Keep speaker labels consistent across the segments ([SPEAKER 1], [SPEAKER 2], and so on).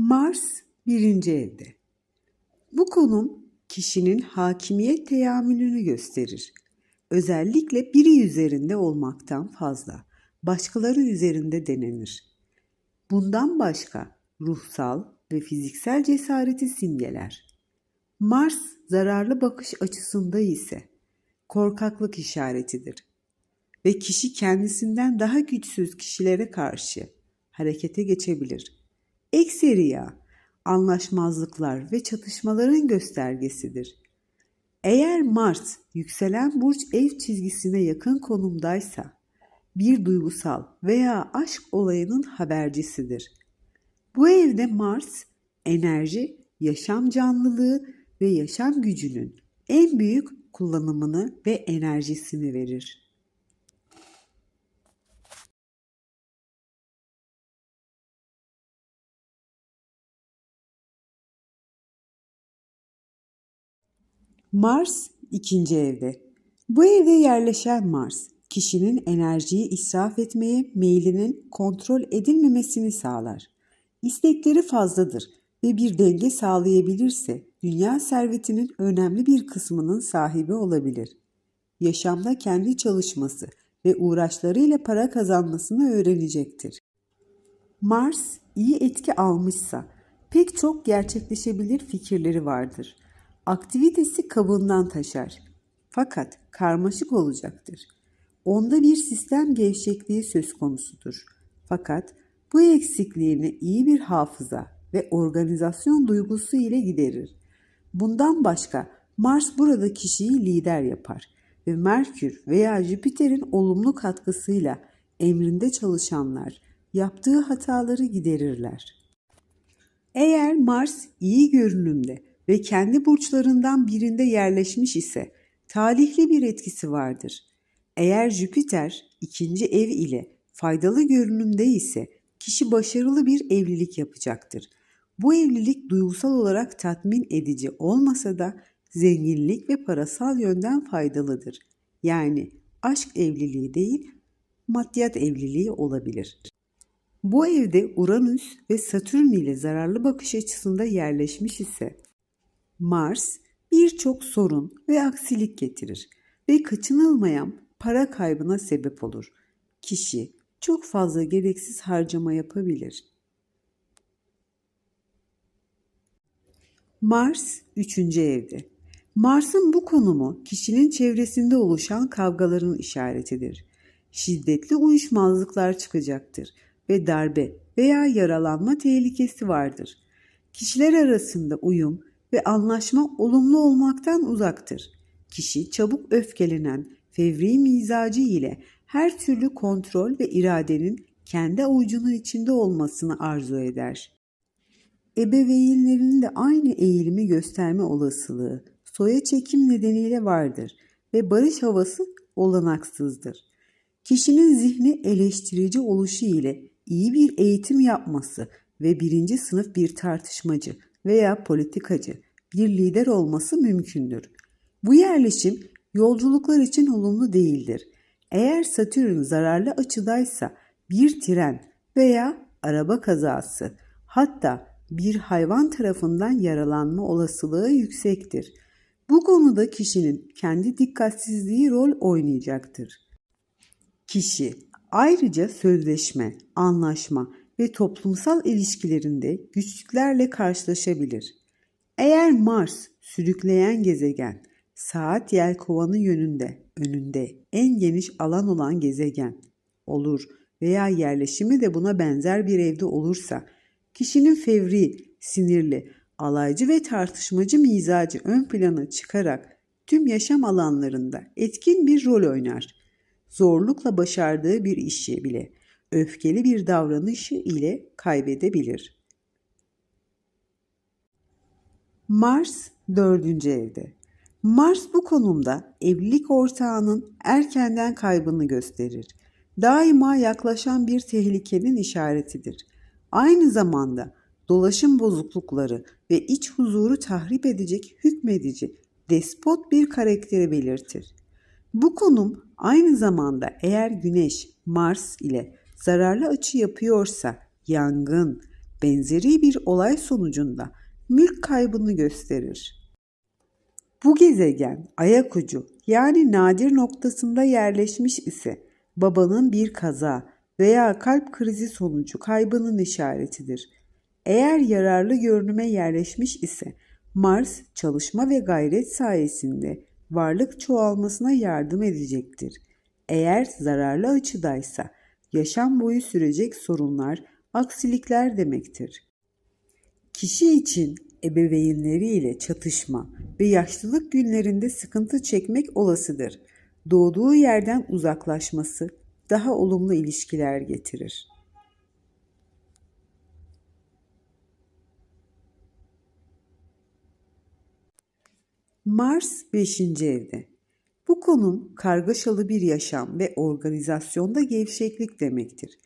[SPEAKER 1] Mars birinci evde. Bu konum kişinin hakimiyet teamülünü gösterir. Özellikle biri üzerinde olmaktan fazla, başkaları üzerinde denenir. Bundan başka ruhsal ve fiziksel cesareti simgeler. Mars zararlı bakış açısında ise korkaklık işaretidir ve kişi kendisinden daha güçsüz kişilere karşı harekete geçebilir. Ekseriya anlaşmazlıklar ve çatışmaların göstergesidir. Eğer Mars yükselen burç ev çizgisine yakın konumdaysa bir duygusal veya aşk olayının habercisidir. Bu evde Mars enerji, yaşam canlılığı ve yaşam gücünün en büyük kullanımını ve enerjisini verir. Mars ikinci evde. Bu evde yerleşen Mars, kişinin enerjiyi israf etmeye meylinin kontrol edilmemesini sağlar. İstekleri fazladır ve bir denge sağlayabilirse dünya servetinin önemli bir kısmının sahibi olabilir. Yaşamda kendi çalışması ve uğraşlarıyla para kazanmasını öğrenecektir. Mars iyi etki almışsa pek çok gerçekleşebilir fikirleri vardır. Aktivitesi kabından taşar. Fakat karmaşık olacaktır. Onda bir sistem gevşekliği söz konusudur. Fakat bu eksikliğini iyi bir hafıza ve organizasyon duygusu ile giderir. Bundan başka Mars burada kişiyi lider yapar ve Merkür veya Jüpiter'in olumlu katkısıyla emrinde çalışanlar yaptığı hataları giderirler. Eğer Mars iyi görünümde ve kendi burçlarından birinde yerleşmiş ise talihli bir etkisi vardır. Eğer Jüpiter ikinci ev ile faydalı görünümde ise kişi başarılı bir evlilik yapacaktır. Bu evlilik duygusal olarak tatmin edici olmasa da zenginlik ve parasal yönden faydalıdır. Yani aşk evliliği değil, maddiyat evliliği olabilir. Bu evde Uranüs ve Satürn ile zararlı bakış açısında yerleşmiş ise Mars birçok sorun ve aksilik getirir ve kaçınılmayan para kaybına sebep olur. Kişi çok fazla gereksiz harcama yapabilir. Mars 3. evde. Mars'ın bu konumu kişinin çevresinde oluşan kavgaların işaretidir. Şiddetli uyuşmazlıklar çıkacaktır ve darbe veya yaralanma tehlikesi vardır. Kişiler arasında uyum ve anlaşma olumlu olmaktan uzaktır. Kişi çabuk öfkelenen, fevri mizacı ile her türlü kontrol ve iradenin kendi avucunun içinde olmasını arzu eder. Ebeveynlerinin de aynı eğilimi gösterme olasılığı soya çekim nedeniyle vardır ve barış havası olanaksızdır. Kişinin zihni eleştirici oluşu ile iyi bir eğitim yapması ve birinci sınıf bir tartışmacı veya politikacı bir lider olması mümkündür. Bu yerleşim yolculuklar için olumlu değildir. Eğer Satürn zararlı açıdaysa bir tren veya araba kazası hatta bir hayvan tarafından yaralanma olasılığı yüksektir. Bu konuda kişinin kendi dikkatsizliği rol oynayacaktır. Kişi ayrıca sözleşme, anlaşma ve toplumsal ilişkilerinde güçlüklerle karşılaşabilir. Eğer Mars sürükleyen gezegen, saat yelkovanı yönünde, önünde en geniş alan olan gezegen olur veya yerleşimi de buna benzer bir evde olursa, kişinin fevri, sinirli, alaycı ve tartışmacı mizacı ön plana çıkarak tüm yaşam alanlarında etkin bir rol oynar. Zorlukla başardığı bir işi bile öfkeli bir davranışı ile kaybedebilir. Mars dördüncü evde. Mars bu konumda evlilik ortağının erkenden kaybını gösterir. Daima yaklaşan bir tehlikenin işaretidir. Aynı zamanda dolaşım bozuklukları ve iç huzuru tahrip edecek hükmedici, despot bir karakteri belirtir. Bu konum aynı zamanda eğer Güneş, Mars ile zararlı açı yapıyorsa yangın, benzeri bir olay sonucunda mülk kaybını gösterir. Bu gezegen ayak ucu yani nadir noktasında yerleşmiş ise babanın bir kaza veya kalp krizi sonucu kaybının işaretidir. Eğer yararlı görünüme yerleşmiş ise Mars çalışma ve gayret sayesinde varlık çoğalmasına yardım edecektir. Eğer zararlı açıdaysa yaşam boyu sürecek sorunlar, aksilikler demektir. Kişi için ebeveynleriyle çatışma ve yaşlılık günlerinde sıkıntı çekmek olasıdır. Doğduğu yerden uzaklaşması daha olumlu ilişkiler getirir. Mars 5. evde. Bu konum kargaşalı bir yaşam ve organizasyonda gevşeklik demektir.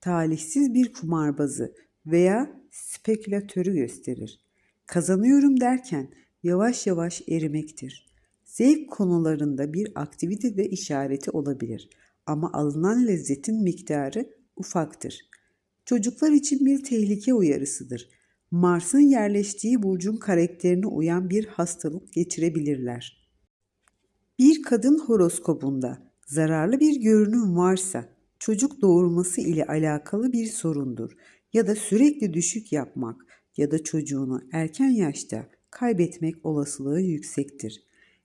[SPEAKER 1] Talihsiz bir kumarbazı veya spekülatörü gösterir. Kazanıyorum derken yavaş yavaş erimektir. Zevk konularında bir aktivite de işareti olabilir ama alınan lezzetin miktarı ufaktır. Çocuklar için bir tehlike uyarısıdır. Mars'ın yerleştiği burcun karakterine uyan bir hastalık geçirebilirler. Bir kadın horoskopunda zararlı bir görünüm varsa çocuk doğurması ile alakalı bir sorundur ya da sürekli düşük yapmak ya da çocuğunu erken yaşta kaybetmek olasılığı yüksektir.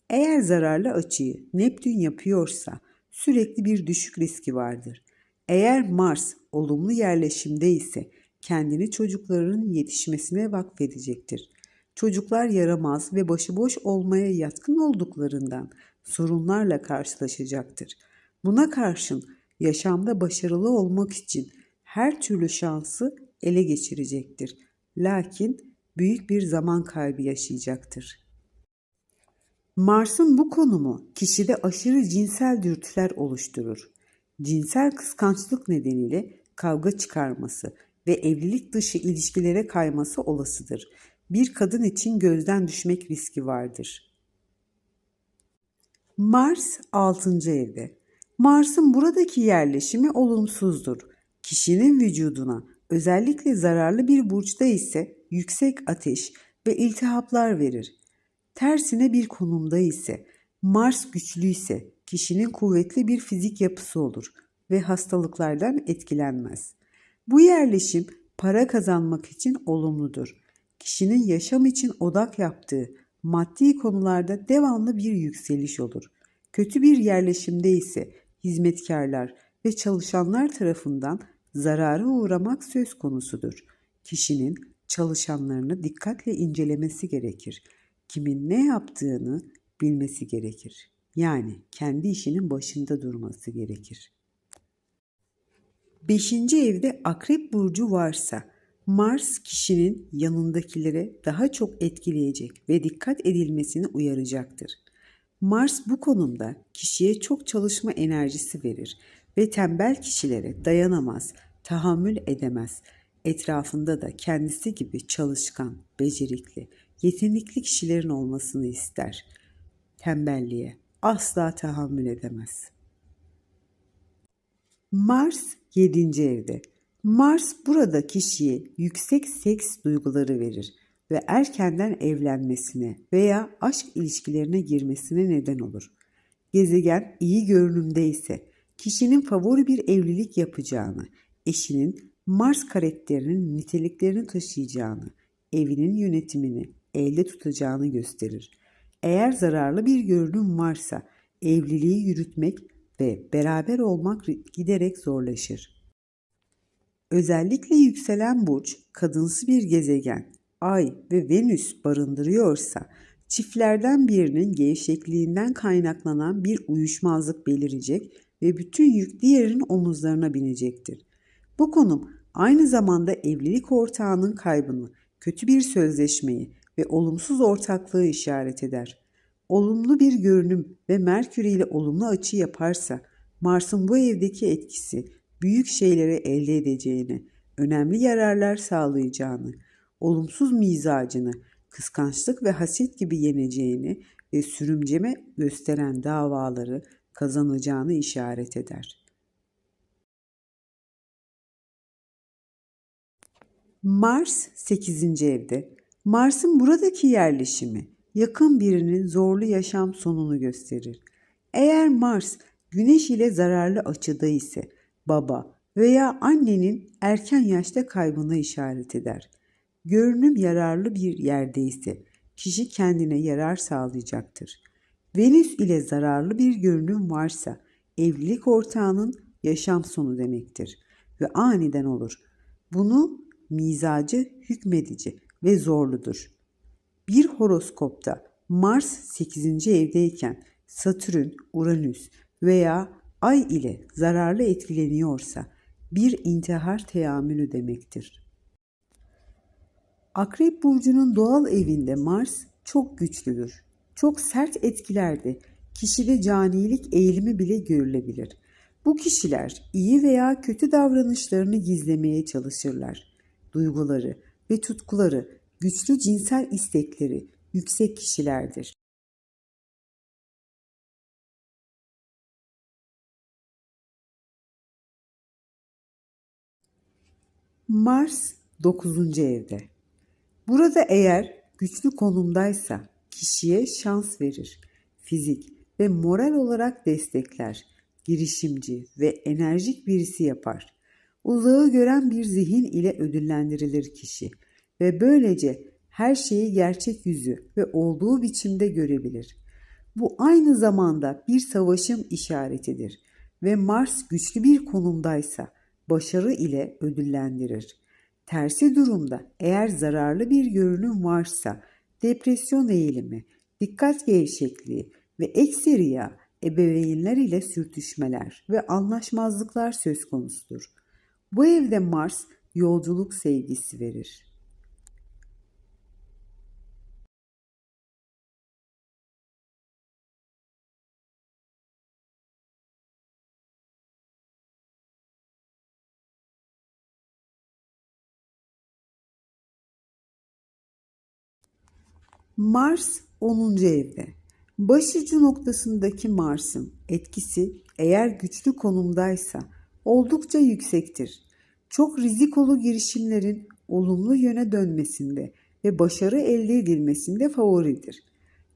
[SPEAKER 1] Eğer zararlı açıyı Neptün yapıyorsa sürekli bir düşük riski vardır. Eğer Mars olumlu yerleşimde ise kendini çocukların yetişmesine vakfedecektir. Çocuklar yaramaz ve başıboş olmaya yatkın olduklarından sorunlarla karşılaşacaktır. Buna karşın yaşamda başarılı olmak için her türlü şansı ele geçirecektir. Lakin büyük bir zaman kaybı yaşayacaktır. Mars'ın bu konumu kişide aşırı cinsel dürtüler oluşturur. Cinsel kıskançlık nedeniyle kavga çıkarması ve evlilik dışı ilişkilere kayması olasıdır. Bir kadın için gözden düşmek riski vardır. Mars 6. evde. Mars'ın buradaki yerleşimi olumsuzdur. Kişinin vücuduna özellikle zararlı bir burçta ise yüksek ateş ve iltihaplar verir. Tersine bir konumda ise Mars güçlüyse kişinin kuvvetli bir fizik yapısı olur ve hastalıklardan etkilenmez. Bu yerleşim para kazanmak için olumludur. Kişinin yaşam için odak yaptığı maddi konularda devamlı bir yükseliş olur. Kötü bir yerleşimde ise hizmetkarlar ve çalışanlar tarafından zarara uğramak söz konusudur. Kişinin çalışanlarını dikkatle incelemesi gerekir. Kimin ne yaptığını bilmesi gerekir. Yani kendi işinin başında durması gerekir. Beşinci evde akrep burcu varsa Mars kişinin yanındakilere daha çok etkileyecek ve dikkat edilmesini uyaracaktır. Mars bu konumda kişiye çok çalışma enerjisi verir ve tembel kişilere dayanamaz, tahammül edemez. Etrafında da kendisi gibi çalışkan, becerikli, yetenekli kişilerin olmasını ister. Tembelliğe asla tahammül edemez. Mars 7. evde. Mars burada kişiye yüksek seks duyguları verir ve erkenden evlenmesine veya aşk ilişkilerine girmesine neden olur. Gezegen iyi görünümde ise kişinin favori bir evlilik yapacağını, eşinin Mars karakterinin niteliklerini taşıyacağını, evinin yönetimini elde tutacağını gösterir. Eğer zararlı bir görünüm varsa evliliği yürütmek ve beraber olmak giderek zorlaşır. Özellikle yükselen burç kadınsı bir gezegen, Ay ve Venüs barındırıyorsa çiftlerden birinin gevşekliğinden kaynaklanan bir uyuşmazlık belirecek ve bütün yük diğerinin omuzlarına binecektir. Bu konum aynı zamanda evlilik ortağının kaybını, kötü bir sözleşmeyi ve olumsuz ortaklığı işaret eder. Olumlu bir görünüm ve Merkür ile olumlu açı yaparsa Mars'ın bu evdeki etkisi büyük şeyleri elde edeceğini, önemli yararlar sağlayacağını, olumsuz mizacını, kıskançlık ve haset gibi yeneceğini ve sürümceme gösteren davaları kazanacağını işaret eder. Mars 8. evde. Mars'ın buradaki yerleşimi yakın birinin zorlu yaşam sonunu gösterir. Eğer Mars Güneş ile zararlı açıda ise baba veya annenin erken yaşta kaybına işaret eder. Görünüm yararlı bir yerde ise kişi kendine yarar sağlayacaktır. Venüs ile zararlı bir görünüm varsa evlilik ortağının yaşam sonu demektir ve aniden olur. Bunu mizacı hükmedici ve zorludur. Bir horoskopta Mars 8. evdeyken Satürn, Uranüs veya Ay ile zararlı etkileniyorsa bir intihar teamülü demektir. Akrep burcunun doğal evinde Mars çok güçlüdür. Çok sert etkilerde kişide canilik eğilimi bile görülebilir. Bu kişiler iyi veya kötü davranışlarını gizlemeye çalışırlar. Duyguları ve tutkuları, güçlü cinsel istekleri yüksek kişilerdir. Mars 9. evde. Burada eğer güçlü konumdaysa kişiye şans verir. Fizik ve moral olarak destekler. Girişimci ve enerjik birisi yapar. Uzağı gören bir zihin ile ödüllendirilir kişi ve böylece her şeyi gerçek yüzü ve olduğu biçimde görebilir. Bu aynı zamanda bir savaşın işaretidir ve Mars güçlü bir konumdaysa başarı ile ödüllendirir. Tersi durumda eğer zararlı bir görünüm varsa depresyon eğilimi, dikkat gevşekliği ve ekseriya ebeveynler ile sürtüşmeler ve anlaşmazlıklar söz konusudur. Bu evde Mars yolculuk sevgisi verir. Mars 10. evde. Başucu noktasındaki Mars'ın etkisi eğer güçlü konumdaysa oldukça yüksektir. Çok rizikolu girişimlerin olumlu yöne dönmesinde ve başarı elde edilmesinde favoridir.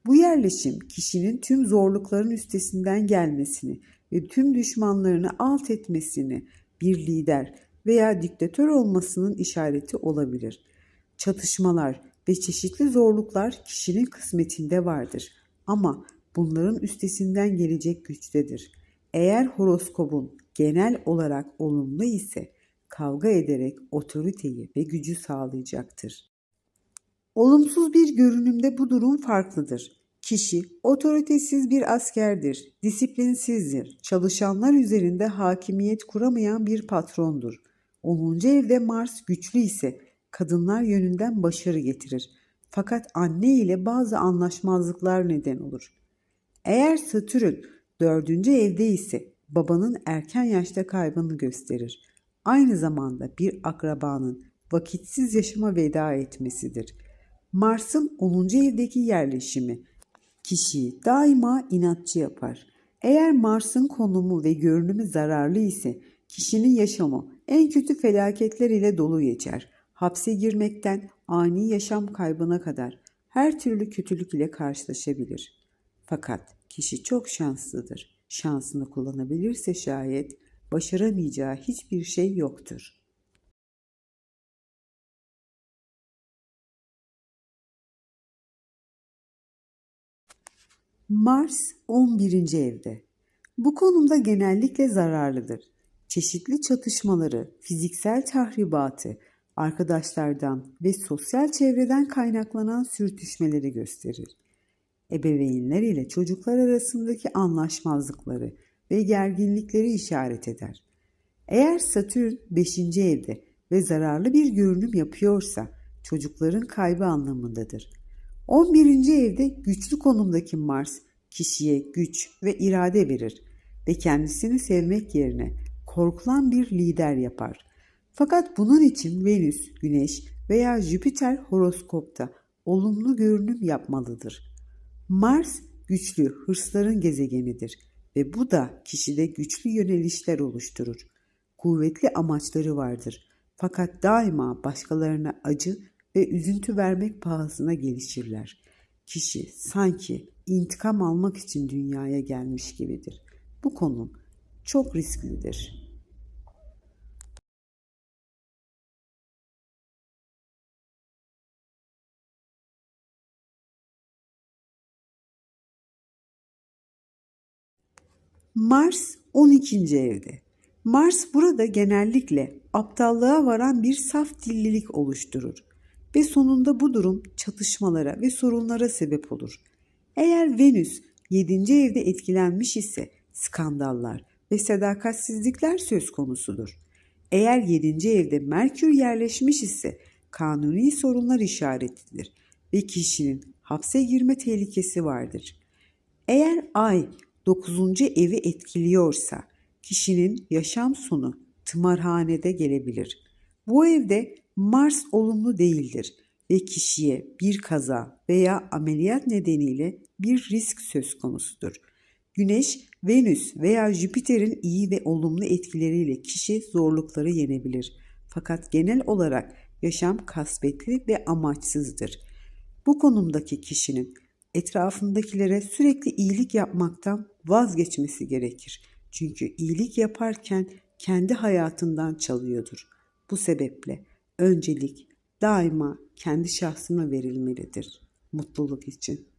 [SPEAKER 1] Bu yerleşim kişinin tüm zorlukların üstesinden gelmesini ve tüm düşmanlarını alt etmesini bir lider veya diktatör olmasının işareti olabilir. Çatışmalar, ve çeşitli zorluklar kişinin kısmetinde vardır. Ama bunların üstesinden gelecek güçtedir. Eğer horoskobun genel olarak olumlu ise kavga ederek otoriteyi ve gücü sağlayacaktır. Olumsuz bir görünümde bu durum farklıdır. Kişi otoritesiz bir askerdir, disiplinsizdir, çalışanlar üzerinde hakimiyet kuramayan bir patrondur. 10. evde Mars güçlü ise kadınlar yönünden başarı getirir. Fakat anne ile bazı anlaşmazlıklar neden olur. Eğer Satürn dördüncü evde ise babanın erken yaşta kaybını gösterir. Aynı zamanda bir akrabanın vakitsiz yaşama veda etmesidir. Mars'ın 10. evdeki yerleşimi kişiyi daima inatçı yapar. Eğer Mars'ın konumu ve görünümü zararlı ise kişinin yaşamı en kötü felaketler ile dolu geçer hapse girmekten ani yaşam kaybına kadar her türlü kötülük ile karşılaşabilir. Fakat kişi çok şanslıdır. Şansını kullanabilirse şayet başaramayacağı hiçbir şey yoktur. Mars 11. evde. Bu konumda genellikle zararlıdır. Çeşitli çatışmaları, fiziksel tahribatı, arkadaşlardan ve sosyal çevreden kaynaklanan sürtüşmeleri gösterir. Ebeveynler ile çocuklar arasındaki anlaşmazlıkları ve gerginlikleri işaret eder. Eğer Satürn 5. evde ve zararlı bir görünüm yapıyorsa çocukların kaybı anlamındadır. 11. evde güçlü konumdaki Mars kişiye güç ve irade verir ve kendisini sevmek yerine korkulan bir lider yapar. Fakat bunun için Venüs, Güneş veya Jüpiter horoskopta olumlu görünüm yapmalıdır. Mars güçlü hırsların gezegenidir ve bu da kişide güçlü yönelişler oluşturur. Kuvvetli amaçları vardır. Fakat daima başkalarına acı ve üzüntü vermek pahasına gelişirler. Kişi sanki intikam almak için dünyaya gelmiş gibidir. Bu konum çok risklidir. Mars 12. evde. Mars burada genellikle aptallığa varan bir saf dillilik oluşturur ve sonunda bu durum çatışmalara ve sorunlara sebep olur. Eğer Venüs 7. evde etkilenmiş ise skandallar ve sadakatsizlikler söz konusudur. Eğer 7. evde Merkür yerleşmiş ise kanuni sorunlar işaretidir ve kişinin hapse girme tehlikesi vardır. Eğer ay 9. evi etkiliyorsa kişinin yaşam sonu tımarhanede gelebilir. Bu evde Mars olumlu değildir ve kişiye bir kaza veya ameliyat nedeniyle bir risk söz konusudur. Güneş, Venüs veya Jüpiter'in iyi ve olumlu etkileriyle kişi zorlukları yenebilir. Fakat genel olarak yaşam kasvetli ve amaçsızdır. Bu konumdaki kişinin etrafındakilere sürekli iyilik yapmaktan vazgeçmesi gerekir. Çünkü iyilik yaparken kendi hayatından çalıyordur. Bu sebeple öncelik daima kendi şahsına verilmelidir mutluluk için.